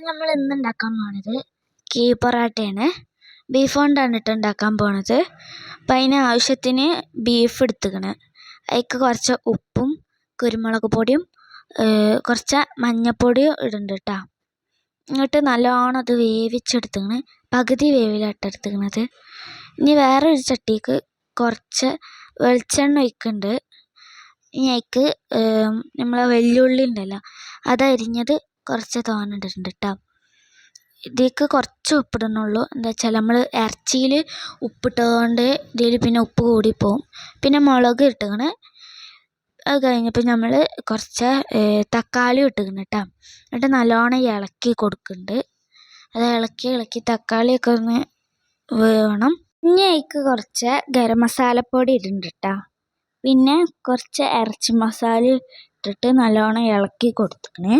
അപ്പം നമ്മൾ ഇന്ന് ഉണ്ടാക്കാൻ പോണത് കീ പൊറാട്ടയാണ്. ബീഫ് കൊണ്ടാണ് കേട്ടോ ഉണ്ടാക്കാൻ പോണത്. അപ്പം അതിന് ആവശ്യത്തിന് ബീഫ് എടുത്തുക്കണ്. അതിക്ക് കുറച്ച് ഉപ്പും കുരുമുളക് പൊടിയും കുറച്ച് മഞ്ഞൾപ്പൊടിയും ഇടുന്നുണ്ട് കേട്ടോ എന്നിട്ട് നല്ലോണം അത് വേവിച്ചെടുത്തുക്കണ്. പകുതി വേവിലാട്ട എടുത്തുക്കണത്. ഇനി ഒരു ചട്ടിക്ക് കുറച്ച് വെളിച്ചെണ്ണ ഒഴിക്കുന്നുണ്ട് ഇനി അതിക്ക് നമ്മളെ വെല്ലുള്ളി ഉണ്ടല്ലോ അതരിഞ്ഞത് കുറച്ച് തോനെ ഇട്ടിട്ടുണ്ട് കേട്ടോ ഇതിലേക്ക് കുറച്ച് ഉപ്പിടുന്നുള്ളൂ എന്താ വെച്ചാൽ നമ്മൾ ഇറച്ചിയിൽ ഉപ്പിട്ടതുകൊണ്ട് ഇതിൽ പിന്നെ ഉപ്പ് കൂടിപ്പോവും. പിന്നെ മുളക് ഇട്ടുകണ് അത് കഴിഞ്ഞപ്പോൾ നമ്മൾ കുറച്ച് തക്കാളി ഇട്ടുകണ് കേട്ടോ എന്നിട്ട് നല്ലോണം ഇളക്കി കൊടുക്കുന്നുണ്ട് അത് ഇളക്കി ഇളക്കി തക്കാളിയൊക്കെ ഒന്ന് വേണം ഇനി അതിക്ക് കുറച്ച് ഗരം മസാലപ്പൊടി ഇടുന്നുണ്ട് കേട്ടോ പിന്നെ കുറച്ച് ഇറച്ചി മസാല ഇട്ടിട്ട് നല്ലോണം ഇളക്കി കൊടുത്തിക്കണേ.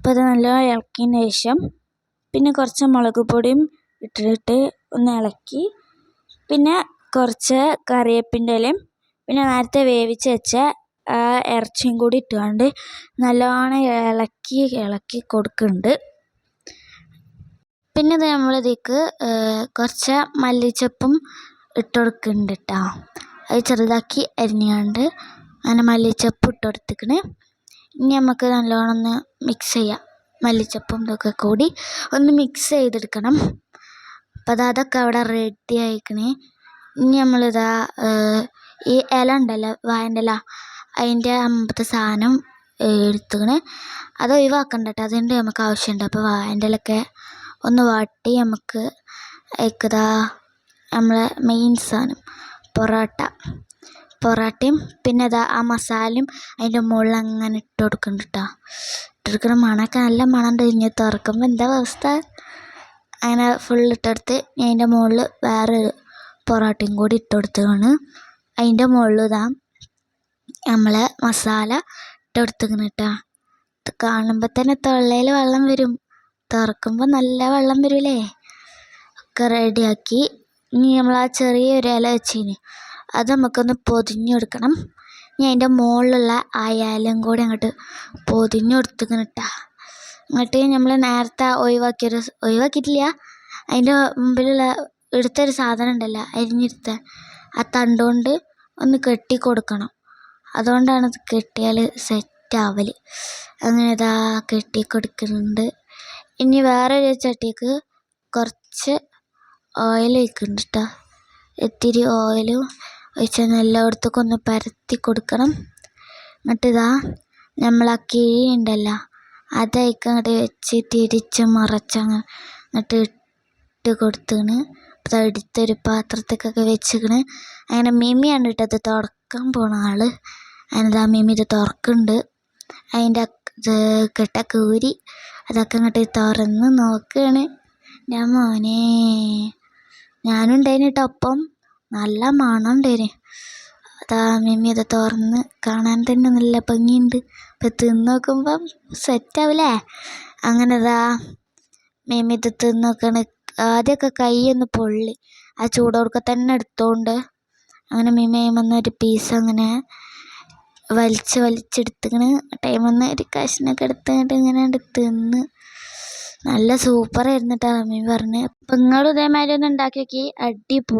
അപ്പോൾ അത് നല്ല ഇളക്കിയതിന് ശേഷം പിന്നെ കുറച്ച് മുളക് പൊടിയും ഇട്ടിട്ട് ഒന്ന് ഇളക്കി. പിന്നെ കുറച്ച് കറിവേപ്പിന്റെ ഇലയും പിന്നെ നേരത്തെ വേവിച്ച് വെച്ച ഇറച്ചിയും കൂടി ഇട്ടുകൊണ്ട് നല്ലോണം ഇളക്കി ഇളക്കി കൊടുക്കുന്നുണ്ട് പിന്നെ ഇത് നമ്മളിതേക്ക് കുറച്ച് മല്ലിച്ചപ്പും ഇട്ട് കൊടുക്കുന്നുണ്ട് കേട്ടോ അത് ചെറുതാക്കി അരിഞ്ഞുകൊണ്ട് അങ്ങനെ മല്ലിച്ചപ്പ് ഇട്ട് കൊടുത്തിക്കണ്. ഇനി നമുക്ക് നല്ലോണം ഒന്ന് മിക്സ് ചെയ്യാം. മല്ലിച്ചപ്പും ഇതൊക്കെ കൂടി ഒന്ന് മിക്സ് ചെയ്തെടുക്കണം. അപ്പോൾ അത് അതൊക്കെ അവിടെ റെഡി ആയിക്കണേ. ഇനി നമ്മളിതാ ഈ ഇല ഉണ്ടല്ലോ വായന്റെ ഇല അതിന്റെ അമ്പത്തെ സാധനം എടുത്തുകണ് അത് ഒഴിവാക്കണ്ട കേട്ടോ. അതുകൊണ്ട് നമുക്ക് ആവശ്യമുണ്ട്. അപ്പോൾ വായന്റെ ഇലയൊക്കെ ഒന്ന് വാട്ടി നമുക്ക് അതിലേക്കിതാ നമ്മളെ മെയിൻ സാധനം പൊറോട്ട. പൊറോട്ടയും പിന്നെ ദാ ആ മസാലയും അതിന്റെ മുകളിൽ അങ്ങനെ ഇട്ട് കൊടുക്കുന്നുണ്ട് കേട്ടോ ഇട്ട് കൊടുക്കുന്ന മണമൊക്കെ നല്ല മണമുണ്ട്. ഇനി തുറക്കുമ്പോൾ എന്താ അവസ്ഥ? അങ്ങനെ ഫുൾ ഇട്ടെടുത്ത് അതിന്റെ മുകളിൽ വേറെ പൊറോട്ടയും കൂടി ഇട്ട് കൊടുത്തതാണ്. അതിന്റെ മുകളിൽ ഇതാ നമ്മൾ മസാല ഇട്ട് കൊടുത്തിങ്ങനെ കേട്ടോ ഇത് കാണുമ്പോൾ തന്നെ തൊള്ളയിൽ വെള്ളം വരും. തുറക്കുമ്പോൾ നല്ല വെള്ളം വരില്ലേ ഒക്കെ റെഡിയാക്കി ഇനി നമ്മൾ ആ ചെറിയൊരു ഇല വെച്ചിന്. അത് നമുക്കൊന്ന് പൊതിഞ്ഞെടുക്കണം. ഇനി അതിന്റെ മുകളിലുള്ള അയാലും കൂടി അങ്ങോട്ട് പൊതിഞ്ഞ് കൊടുത്തിങ്ങനെ ഇട്ടാ എന്നിട്ട് നമ്മൾ നേരത്തെ ഒഴിവാക്കിയൊരു ഒഴിവാക്കിയിട്ടില്ല. അതിന്റെ മുമ്പിലുള്ള എടുത്തൊരു സാധനം ഉണ്ടല്ലോ അരിഞ്ഞെടുത്ത ആ തണ്ട് കൊണ്ട് ഒന്ന് കെട്ടി കൊടുക്കണം അതുകൊണ്ടാണ് അത് കെട്ടിയാൽ സെറ്റ് ആവൽ അങ്ങനെ ഇതാ കെട്ടി കൊടുക്കുന്നുണ്ട് ഇനി വേറൊരു ചട്ടിക്ക് കുറച്ച് ഓയിൽ ഒഴിക്കുന്നുണ്ട് കേട്ടോ ഇത്തിരി ഓയിലും ഒഴിച്ച് എല്ലായിടത്തേക്കും ഒന്ന് പരത്തി കൊടുക്കണം. എന്നിട്ട് ഇതാ നമ്മൾ ആ കിഴി ഉണ്ടല്ലോ അത് അവിടെ വെച്ച് തിരിച്ച് മറിച്ചങ്ങ് എന്നിട്ട് ഇട്ട് കൊടുത്തേണ്. അപ്പോൾ എടുത്തൊരു പാത്രത്തേക്കൊക്കെ വെച്ചിക്കണ്. അങ്ങനെ മിമിയാണ് ഇട്ടത് തുറക്കാൻ പോണ ആൾ ആ മിമി ഇത് തുറക്കുന്നുണ്ട് അതിന്റെ ഇത് കെട്ടൊക്കെ ഊരി അതൊക്കെ അങ്ങോട്ട് തുറന്ന് നോക്കുകയാണ് ഞാൻ മോനെ ഞാനും ഉണ്ടായിന് കേട്ടോ ഒപ്പം നല്ല മണമുണ്ടേന് അതാ മിമ്മി അത് തുറന്ന് കാണാൻ തന്നെ നല്ല ഭംഗിയുണ്ട്. അപ്പം തിന്ന് നോക്കുമ്പം സെറ്റാവില്ലേ അങ്ങനെ അതാ മിമ്മി ഇത് തിന്ന് നോക്കണ്. ആദ്യമൊക്കെ കൈ ഒന്ന് പൊള്ളി. ആ ചൂടോടൊക്കെ തന്നെ എടുത്തോണ്ട് അങ്ങനെ മിമ്മി വന്ന് ഒരു പീസ് അങ്ങനെ വലിച്ച് വലിച്ചെടുത്തിങ്ങനെ ടൈമിൽ ഒരു കഷ്ണമൊക്കെ എടുത്തിട്ട് ഇങ്ങനെ തിന്ന്. നല്ല സൂപ്പറായിരുന്നു കേട്ടോ മമ്മി പറഞ്ഞ്. അപ്പം നിങ്ങളും ഇതേമാതിരി ഒന്ന് ഉണ്ടാക്കി നോക്കി. അടിപൊളി.